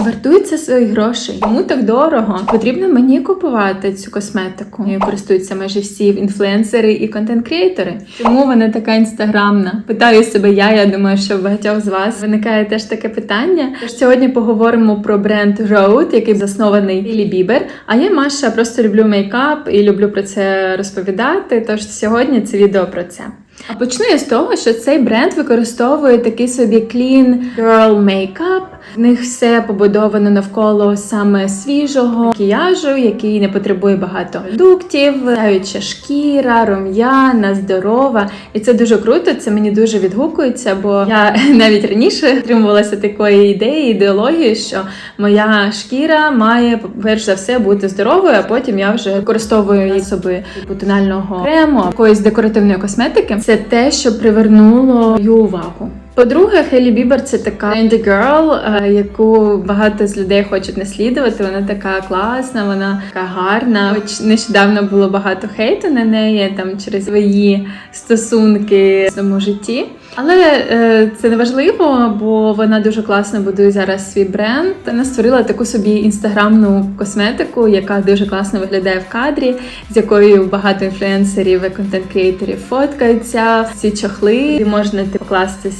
Чи вартують це свої гроші? Чому так дорого? Потрібно мені купувати цю косметику. Нею користуються майже всі інфлюенсери і контент-креатори. Чому вона така інстаграмна? Питаю себе я. Я думаю, що в багатьох з вас виникає теж таке питання. Тож сьогодні поговоримо про бренд Rode, який заснований Білі Бібер. А я Маша просто люблю мейкап і люблю про це розповідати. Тож сьогодні це відео про це. А почну я з того, що цей бренд використовує такий собі clean girl makeup. В них все побудовано навколо саме свіжого макіяжу, який не потребує багато продуктів, сяюча шкіра, рум'яна, здорова. І це дуже круто. Це мені дуже відгукується, бо я навіть раніше тримувалася такої ідеї, ідеології, що моя шкіра має перш за все бути здоровою, а потім я вже використовую засоби типу тонального крему, якоїсь декоративної косметики. Це те, що привернуло мою увагу. По-друге, Хелі Бібер це така Енді е, яку багато з людей хочуть наслідувати. Вона така класна, вона така гарна. Нещодавно було багато хейту на неї там через свої стосунки в своєму житті. Але е, це не важливо, бо вона дуже класно будує зараз свій бренд. Вона створила таку собі інстаграмну косметику, яка дуже класно виглядає в кадрі, з якою багато інфлюенсерів і контент-креаторів фоткаються. Ці чохли можна типу, покласти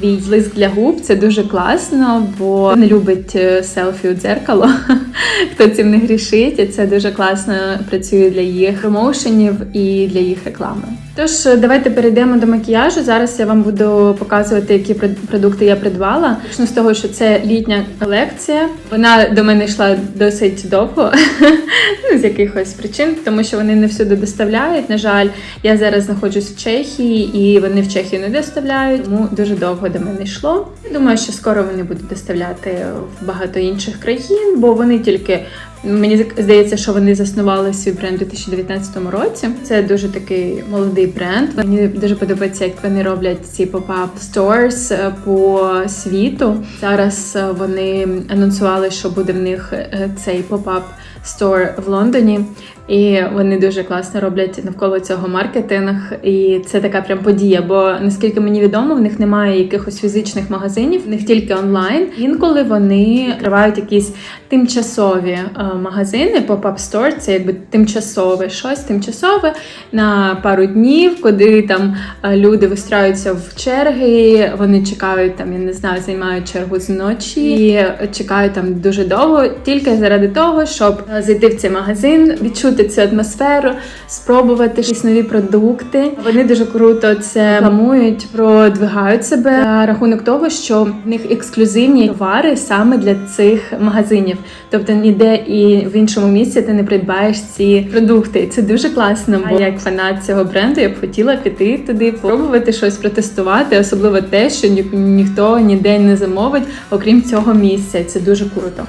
свій блиск для губ. Це дуже класно, бо не любить е, селфі у дзеркало. Хто цим не грішить, і це дуже класно працює для їх промоушенів і для їх реклами. Тож е, давайте перейдемо до макіяжу. Зараз я вам буду показувати, які прод- продукти я придбала. Почну з того, що це літня колекція. Вона до мене йшла досить довго, ну, з якихось причин, тому що вони не всюди доставляють. На жаль, я зараз знаходжусь в Чехії, і вони в Чехію не доставляють, тому дуже довго до мене йшло. Я думаю, що скоро вони будуть доставляти в багато інших країн, бо вони тільки Мені здається, що вони заснували свій бренд у 2019 році. Це дуже такий молодий бренд. Мені дуже подобається, як вони роблять ці поп-ап stores е, по світу. Зараз е, вони анонсували, що буде в них е, цей поп-ап store в Лондоні. І вони дуже класно роблять навколо цього маркетинг, і це така прям подія. Бо наскільки мені відомо, в них немає якихось фізичних магазинів, в них тільки онлайн. Інколи вони відкривають якісь тимчасові е, магазини, pop-up store, це якби тимчасове щось, тимчасове на пару днів, куди там е, люди вистраюються в черги, вони чекають там, я не знаю, займають чергу зночі і чекають там дуже довго, тільки заради того, щоб е, зайти в цей магазин, відчути цю атмосферу, спробувати якісь нові продукти. Вони дуже круто це рекламують, продвигають себе за рахунок того, що в них ексклюзивні товари саме для цих магазинів. Тобто ніде і в іншому місці ти не придбаєш ці продукти. І Це дуже класно. Бо як фанат цього бренду я б хотіла піти туди, спробувати щось протестувати, особливо те, що ні, ніхто ніде не замовить, окрім цього місця. Це дуже круто.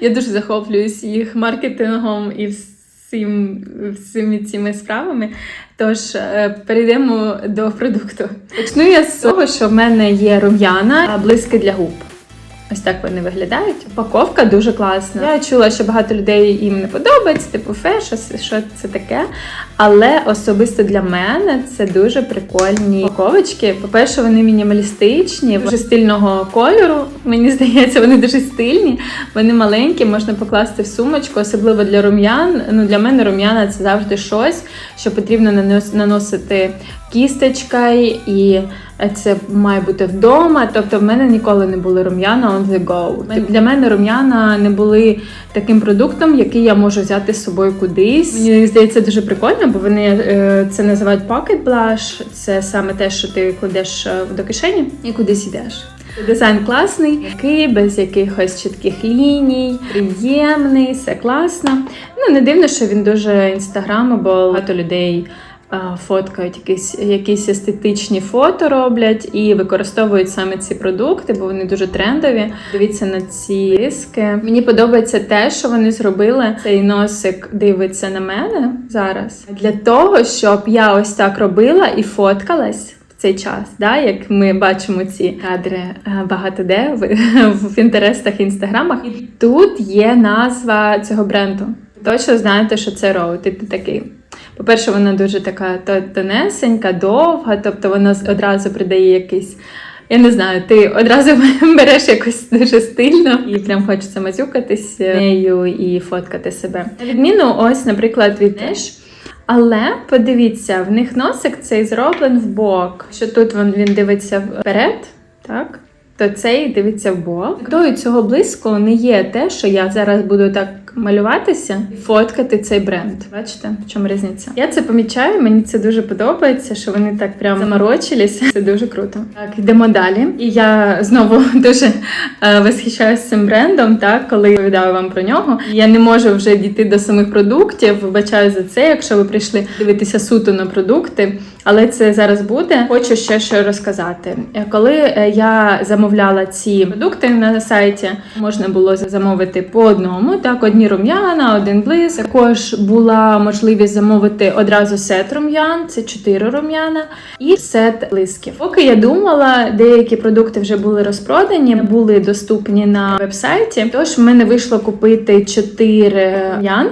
Я дуже захоплююсь їх маркетингом і всім, всіми цими справами. Тож е, перейдемо до продукту. Почну я з того, що в мене є рум'яна блиски для губ. Ось так вони виглядають. Упаковка дуже класна. Я чула, що багато людей їм не подобається, типу фе, що, що це таке. Але особисто для мене це дуже прикольні упаковочки. По-перше, вони мінімалістичні, дуже стильного кольору. Мені здається, вони дуже стильні. Вони маленькі, можна покласти в сумочку, особливо для рум'ян. Ну для мене рум'яна це завжди щось, що потрібно наносити кісточкою, і це має бути вдома. Тобто, в мене ніколи не були рум'яна on the go. Для мене рум'яна не були таким продуктом, який я можу взяти з собою кудись. Мені здається, дуже прикольно, бо вони е, це називають pocket blush. Це саме те, що ти кладеш е, до кишені і кудись йдеш. Дизайн класний, який без якихось чітких ліній, приємний, все класно. Ну не дивно, що він дуже інстаграмабл. Багато людей фоткають якісь, якісь естетичні фото роблять і використовують саме ці продукти, бо вони дуже трендові. Дивіться на ці диски. Мені подобається те, що вони зробили. Цей носик дивиться на мене зараз для того, щоб я ось так робила і фоткалась. Цей час, да, як ми бачимо ці кадри е, багато де в, в інтерестах і інстаграмах. І тут є назва цього бренду. Точно знаєте, що це Роуд. І ти такий. По-перше, вона дуже така тонесенька, довга, тобто вона одразу придає якийсь Я не знаю, ти одразу береш якось дуже стильно і прям хочеться мазюкатись нею і фоткати себе. На відміну, ось, наприклад, від Неш. Але подивіться, в них носик цей зроблен в бок. Що тут він, він дивиться вперед, так? То цей дивиться в бок. Тою цього близько не є те, що я зараз буду так малюватися фоткати цей бренд. Бачите, в чому різниця? Я це помічаю, мені це дуже подобається, що вони так прям заморочились. Це дуже круто. Так, йдемо далі. І я знову дуже е, восхищаюся цим брендом, так, коли розповідаю вам про нього. Я не можу вже дійти до самих продуктів. Вибачаю за це, якщо ви прийшли дивитися суто на продукти. Але це зараз буде. Хочу ще що розказати. Е, Коли е, я замовляла ці продукти на сайті, можна було замовити по одному. Так, одні рум'яна, один блиск. Також була можливість замовити одразу сет рум'ян, це 4 рум'яна, і сет блисків. Поки я думала, деякі продукти вже були розпродані, були доступні на вебсайті. Тож в мене вийшло купити 4 рум'ян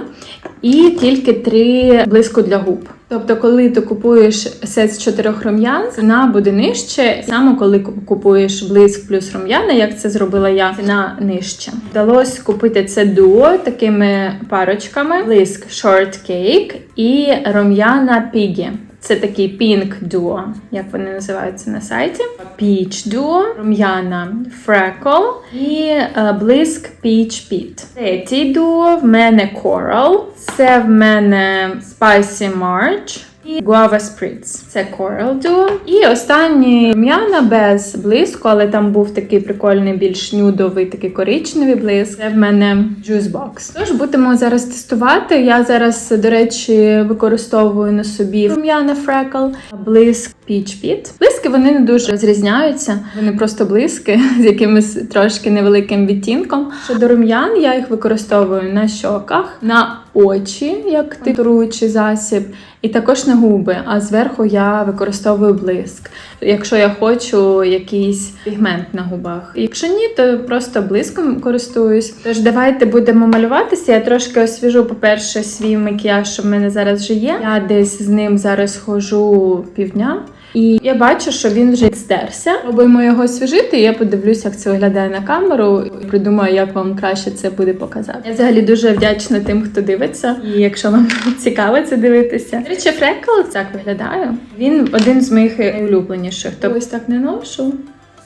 і тільки 3 блиску для губ. Тобто, коли ти купуєш сет з чотирьох рум'ян, ціна буде нижче. Саме коли купуєш блиск плюс рум'яна, як це зробила я, ціна нижче. Вдалося купити це дуо такими парочками: блиск Short Cake і рум'яна Piggy. Це такий Pink Duo, як вони називаються на сайті. Peach Duo, рум'яна Freckle і е, блиск Peach Pit. Третій дуо в мене Coral. Це в мене Spicy March. І Guava Spritz. Це Coral Duo. І останній рум'яна без блиску, але там був такий прикольний, більш нюдовий, такий коричневий блиск. Це в мене Juice Box. Тож будемо зараз тестувати. Я зараз, до речі, використовую на собі рум'яна Freckle, блиск Peach Pit. Блиски вони не дуже розрізняються. Вони просто блиски з якимось трошки невеликим відтінком. Щодо рум'ян, я їх використовую на щоках, на очі, як титуруючий засіб, і також на губи. А зверху я використовую блиск. Якщо я хочу якийсь пігмент на губах. Якщо ні, то просто блиском користуюсь. Тож давайте будемо малюватися. Я трошки освіжу, по-перше, свій макіяж, що в мене зараз вже є. Я десь з ним зараз ходжу півдня. І я бачу, що він вже здерся. Пробуємо його освіжити, і я подивлюся, як це виглядає на камеру. І придумаю, як вам краще це буде показати. Я взагалі дуже вдячна тим, хто дивиться. І якщо вам цікаво це дивитися. Речі, фрекл так виглядає. Він один з моїх найулюбленіших. Тобто ось так не ношу,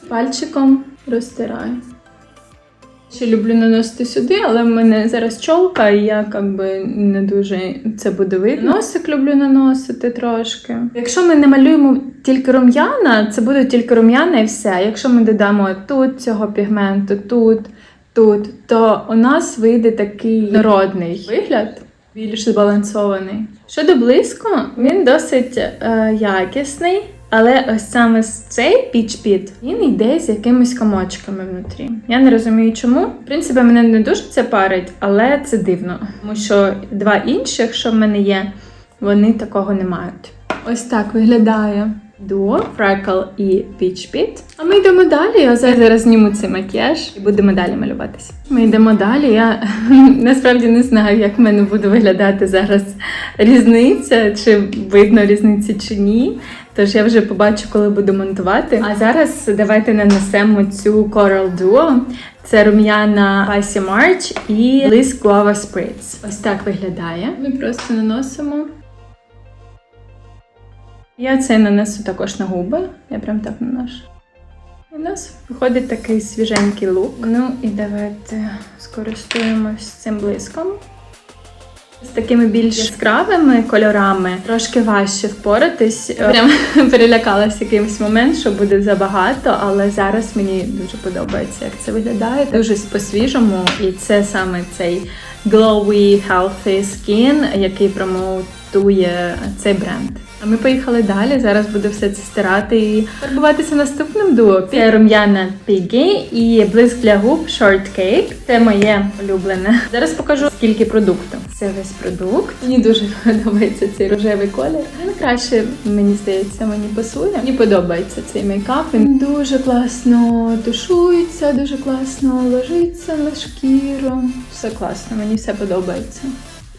пальчиком розтираю. Ще люблю наносити сюди, але в мене зараз чолка, і я якби не дуже це буде видно. Носик люблю наносити трошки. Якщо ми не малюємо тільки рум'яна, це буде тільки рум'яна і все. Якщо ми додамо тут цього пігменту, тут, тут, то у нас вийде такий народний вигляд. Більш збалансований. Щодо блиску, він досить е, якісний. Але ось саме цей піч-піт, він йде з якимись комочками внутрі. Я не розумію, чому. В принципі, мене не дуже це парить, але це дивно. Тому що два інших, що в мене є, вони такого не мають. Ось так виглядає дуо, Freckle і Peach Pit. А ми йдемо далі. Я зараз зніму цей макіяж і будемо далі малюватися. Ми йдемо далі. Я насправді не знаю, як в мене буде виглядати зараз різниця, чи видно різниці чи ні. Тож я вже побачу, коли буду монтувати. А зараз давайте нанесемо цю Coral Duo. Це рум'яна Icy March і Bliss Guava Spritz. Ось так виглядає. Ми просто наносимо. Я це нанесу також на губи. Я прям так наношу. У нас виходить такий свіженький лук. Ну і давайте скористуємось цим блиском. З такими більш яскравими кольорами трошки важче впоратись. Прям перелякалась якийсь момент, що буде забагато, але зараз мені дуже подобається, як це виглядає. Дуже по-свіжому, і це саме цей glowy healthy skin, який промоутує цей бренд. А ми поїхали далі. Зараз буду все це стирати і фарбуватися наступним дуо. Це рум'яна Piggy і блиск для губ Short Cake. Це моє улюблене. Зараз покажу скільки продукту. Це весь продукт. Мені дуже подобається цей рожевий колір. Він краще, мені здається, мені пасує. Мені подобається цей мейкап. Він дуже класно тушується, дуже класно ложиться на шкіру. Все класно, мені все подобається.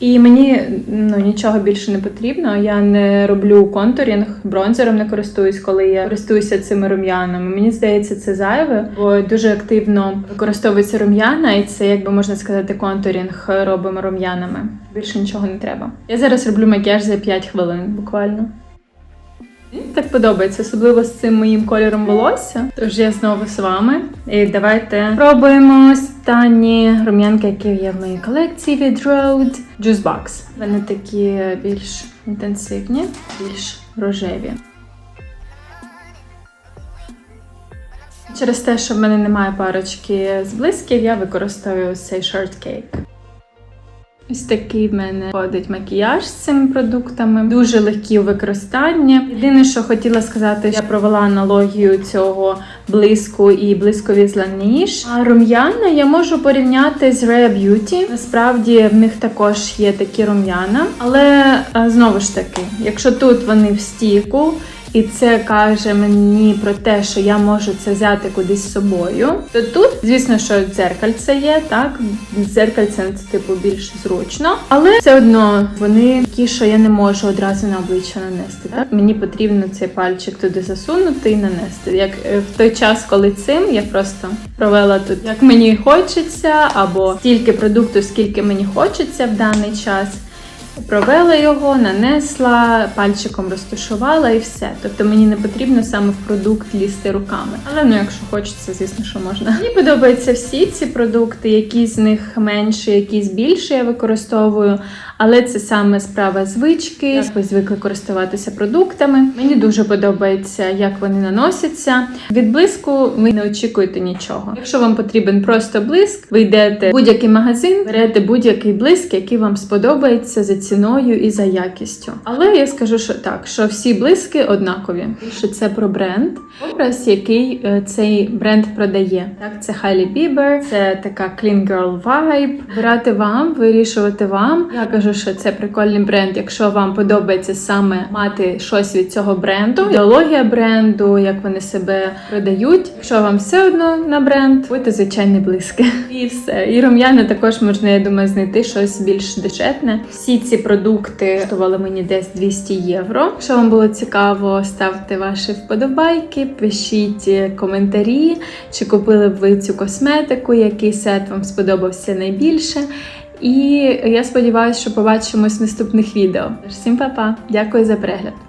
І мені ну нічого більше не потрібно. Я не роблю контурінг, бронзером не користуюсь, коли я користуюся цими рум'янами. Мені здається, це зайве, бо дуже активно використовується рум'яна, і це, якби можна сказати, контурінг робимо рум'янами. Більше нічого не треба. Я зараз роблю макіяж за 5 хвилин, буквально. Мені Так подобається, особливо з цим моїм кольором волосся. Тож я знову з вами. І давайте пробуємо останні рум'янки, які є в моїй колекції від Rode Juice Box. Вони такі більш інтенсивні, більш рожеві. Через те, що в мене немає парочки з блисків, я використовую цей Cake. Ось такий в мене ходить макіяж з цими продуктами. Дуже легкі у використанні. Єдине, що хотіла сказати, я провела аналогію цього блиску і блискові з Laneige. А рум'яна я можу порівняти з Rare Beauty. Насправді в них також є такі рум'яна. Але знову ж таки, якщо тут вони в стіку. І це каже мені про те, що я можу це взяти кудись з собою. То тут, звісно, що дзеркальце є, так дзеркальце це типу більш зручно, але все одно вони такі, що я не можу одразу на обличчя нанести. Так мені потрібно цей пальчик туди засунути і нанести. Як е, в той час, коли цим я просто провела тут, як мені хочеться, або стільки продукту, скільки мені хочеться в даний час. Провела його, нанесла, пальчиком розташувала і все. Тобто мені не потрібно саме в продукт лізти руками. Але ну, якщо хочеться, звісно, що можна. Мені подобаються всі ці продукти, які з них менше, якісь більше я використовую. Але це саме справа звички, як ви звикли користуватися продуктами. Мені дуже подобається, як вони наносяться. Від блиску ви не очікуєте нічого. Якщо вам потрібен просто блиск, ви йдете в будь-який магазин, берете будь-який блиск, який вам сподобається за ціною і за якістю. Але я скажу, що так, що всі блиски однакові. Що це про бренд, образ, який е, цей бренд продає. Так, це Hailey Bieber, це така clean girl vibe. Брати вам, вирішувати вам. Я кажу, що це прикольний бренд. Якщо вам подобається саме мати щось від цього бренду, ідеологія бренду, як вони себе продають. Якщо вам все одно на бренд, будьте звичайні блиски. І все. І рум'яна також можна, я думаю, знайти щось більш дешетне. Всі ці продукти коштували мені десь 200 євро. Якщо вам було цікаво, ставте ваші вподобайки, пишіть коментарі, чи купили б ви цю косметику, який сет вам сподобався найбільше. І я сподіваюся, що побачимось в наступних відео. Всім па-па! Дякую за перегляд!